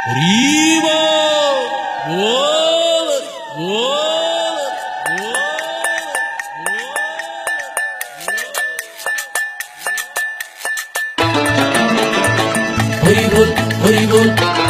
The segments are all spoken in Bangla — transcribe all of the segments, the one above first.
হরিবল বল বল হরিবল হরিবল হরিবল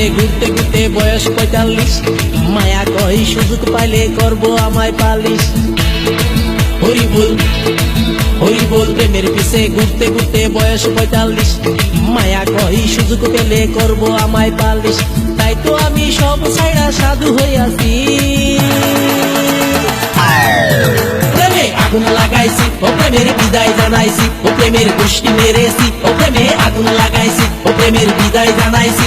প্রেমের ঘুরতে ঘুরতে বয়স পঁয়তাল্লিশ। মায়া কই সুযোগ পাইলে করব আমায় পালিশ। হরি বল হরি বল, প্রেমের পিছে ঘুরতে ঘুরতে বয়স পঁয়তাল্লিশ। মায়া কই সুযোগ পেলে করব আমায় পালিশ। তাই তো আমি সব সাইডা সাধু হইয়াছি আগুন লাগাইছি, ও প্রেমের বিদায় জানাইছি, ও প্রেমের গোষ্ঠী মেরেছি, ও প্রেমে আগুন লাগাইছি, ও প্রেমের বিদায় জানাইছি।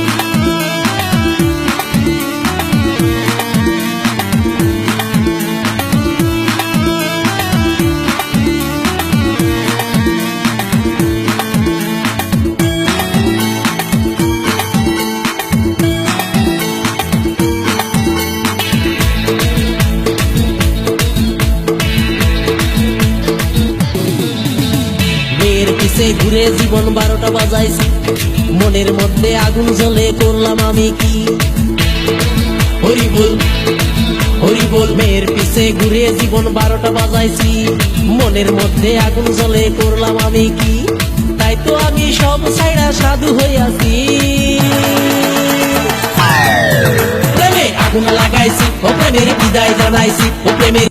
পিছে ঘুরে জীবন বারোটা বাজাইছি। মনের মধ্যে আগুন জ্বলে করলাম আমি কি? মেয়ের পিছে ঘুরে জীবন বারোটা বাজাইছি। মনের মধ্যে আগুন জ্বলে করলাম আমি কি? তাই তো আমি সব সাইডা সাধু হইয়াছি আগুন লাগাইছি, ও প্রেমের বিদায় জানাইছি, ও প্রেমের